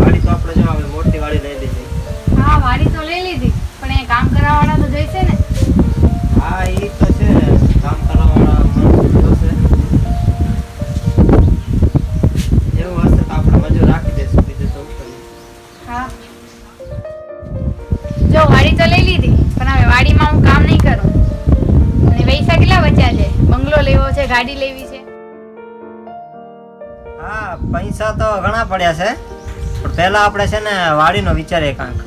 વાડી તો આપણે જો હવે મોટી વાડી લઈ લીધી. હા વાડી તો લઈ લીધી પણ એ કામ કરાવવાળા તો જોઈશે ને. હા એ તો છે. કામ કરાવવાળા હવે વાડીમાં હું કામ નહીં કરું. અને પૈસા કેટલા બચ્યા છે? બંગલો લેવો છે ગાડી લેવી છે? હા પૈસા તો ઘણા પડ્યા છે. પણ પહેલાં આપણે છે ને વાડીનો વિચારીએ કાંક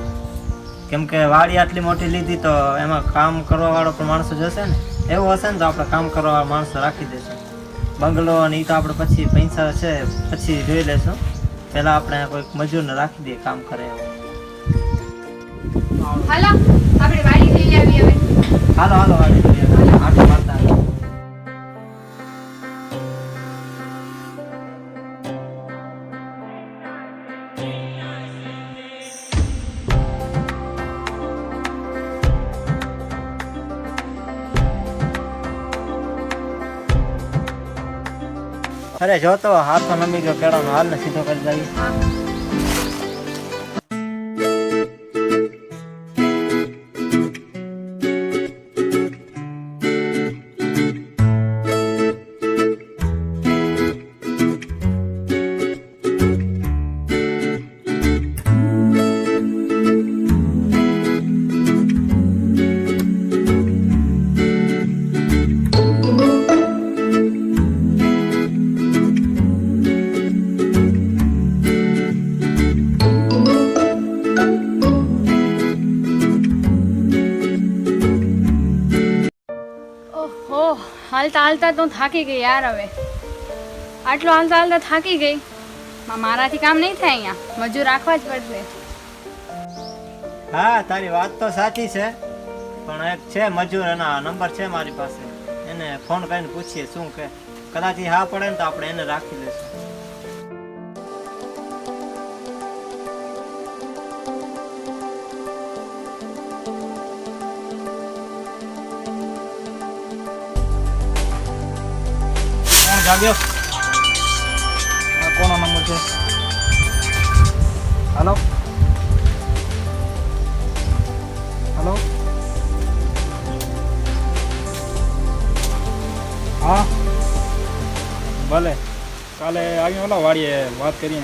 કેમ કે વાડી આટલી મોટી લીધી તો એમાં કામ કરવાવાળો પણ માણસો જશે ને? એવું હશે ને તો આપણે કામ કરવાવાળા માણસો રાખી દઈશું બંગલો અને એ તો આપણે પછી પૈસા છે પછી જોઈ લેશું. પહેલાં આપણે કોઈક મજૂરને રાખી દઈએ કામ કરે એવું હાલો આપણે વાડી જઈ આવી હવે. હાલો હાલો વાડી જોઈએ. આટો મારતા અરે જો તો હાથ તો નમી ગયો કેળાનો હાલ ને સીધો કરી દઈએ. હાલતા હાલતા તો થાકી ગઈ યાર હવે. આટલું હાલતા હાલતા થાકી ગઈ. મારાથી કામ નહીં થાય અહીંયા. મજૂર રાખવા જ પડશે. હા, તારી વાત તો સાચી છે. પણ એક છે મજૂર એના નંબર છે મારી પાસે. એને ફોન કરીને પૂછીએ, શું કે? કદાચ હા પડે ને તો આપણે એને રાખી લઈશું. જાગ્યો કોનો નંબર છે હલો હલો હા ભલે કાલે આવ્યું ઓલા વાડીએ વાત કરીએ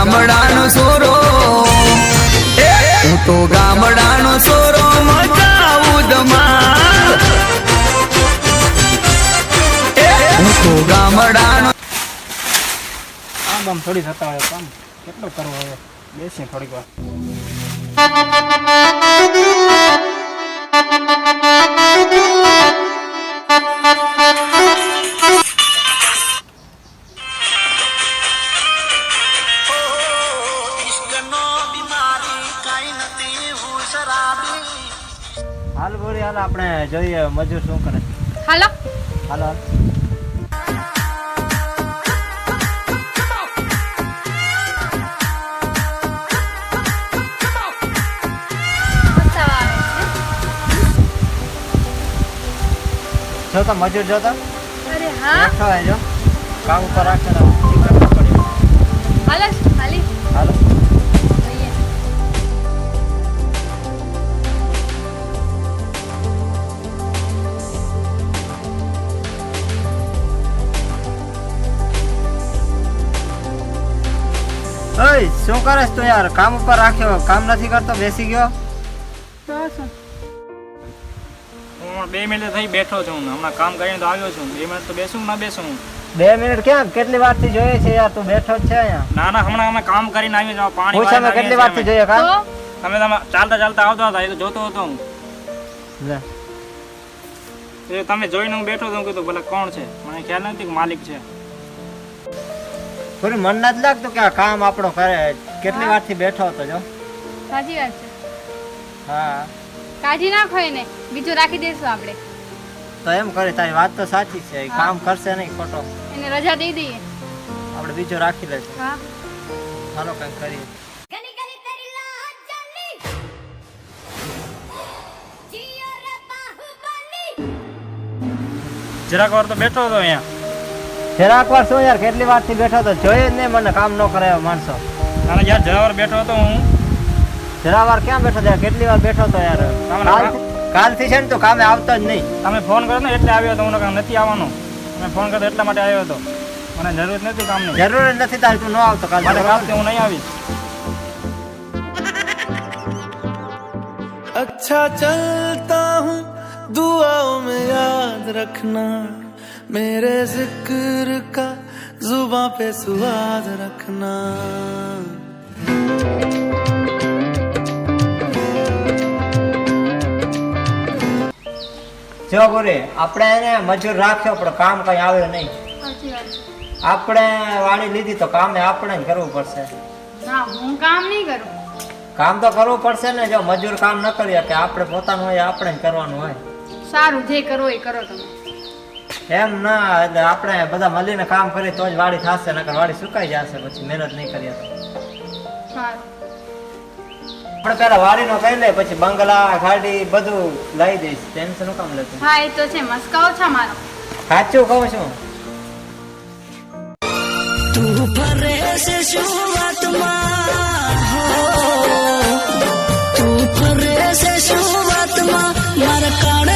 ગામડાનો સોરો. હું તો ગામડાનો સોરો મચાવું ધમાલ હું તો ગામડાનો આમ આમ થોડી થતા હોય કામ કેટલો કરવો હવે? બેસી થોડીક વાર. હાલ બોલી હાલ આપણે જોઈએ મજૂર શું કરે હાલો. હાલો જો તો મજૂર જો તો. અરે હા. જો. કામ ઉપર રાખે હાલો. શું કરે તો યાર કામ ઉપર રાખ્યો કામ નથી કરતો બેસી ગયો. હું બે મિનિટ થઈ બેઠો છું હમણાં. કામ કરીને તો આવ્યો છું. બે મિનિટ તો બેસું ના બેસું બે મિનિટ ક્યાં કેટલી વારથી જોઈએ છે યાર તું બેઠો જ છે અહીંયા. ના ના હમણાં અમે કામ કરીને આવ્યો પાણી કેટલી વારથી જોઈએ કામ? તો? અમે તમે ચાલતા ચાલતા આવતા હતા એ તો જોતો હતો હું. એ તમે જોઈને હું બેઠો તો કીધું ભલે કોણ છે? મને ખ્યાલ નથી કે માલિક છે. પૂરી મન નથી લાગતું કે આ કામ આપણો કરે. કેટલી વારથી બેઠો હતો જો. સાચી વાત છે. હા. કાજી ના ખોય ને બીજું રાખી દઈશું આપણે. તો એમ કરે તારી વાત તો સાચી છે. એ કામ કરશે નહીં ખોટો. એને રજા દઈ દઈએ. આપણે બીજો રાખી લેશું. હા. ચાલો કંઈક કરીએ. જરાક વાર તો બેઠો હતો અહીંયા. જરાક વાર શું યાર કેટલી વારથી બેઠો તો જોઈએ જ નહીં મને કામ ન કરે માણસો. તારા યાર જરાવાર બેઠો હતો હું. જરાવાર ક્યાં બેઠો યાર કેટલી વાર બેઠો તો યાર? કાલથી છે ને તો કામે આવતો જ નહીં. તમે ફોન કર્યો ને એટલે આવ્યો હતો હું કામ નથી આવવાનો. તમે ફોન કર્યો એટલા માટે આવ્યો હતો. મને જરૂર નથી કામની. જરૂર જ નથી તારે તું ન આવતો કાલ મારે કાલ હું નહીં આવીશ. અચ્છા ચલતા હું દુઆઓ મેં યાદ રખના मेरे जिक्र का जुबा पे सुहाद रखना જો બોરે આપણે એને મજૂર રાખ્યો પણ કામ કઈ આવ્યો નહીં સાચી વાત છે આપણે વાળી લીધી તો કામે આપણે જ કરવું પડશે હા હું કામ નહીં કરું કામ તો કરવું પડશે ને જો મજૂર કામ ન કરીએ કે આપણે પોતાનું હોય આપણે જ કરવાનું હોય સારું જે કરો એ કરો તમે એમ ના એટલે આપણે બધા મળીને કામ કરીએ તો જ વાડી થશે નકર વાડી સુકાઈ જશે પછી મહેનત નહીં કરીએ તો. આપણે પેલા વાડીનો કહી લે પછી બંગલા ગાડી બધું લઈ દઈશ ટેન્શનનું કામ લેતું. હા એ તો છે મસ્કાવ છે મારો. સાચું કહું છું. તું ફરે છે શુરુઆતમાં તું ફરે છે શુરુઆતમાં મારા કાળ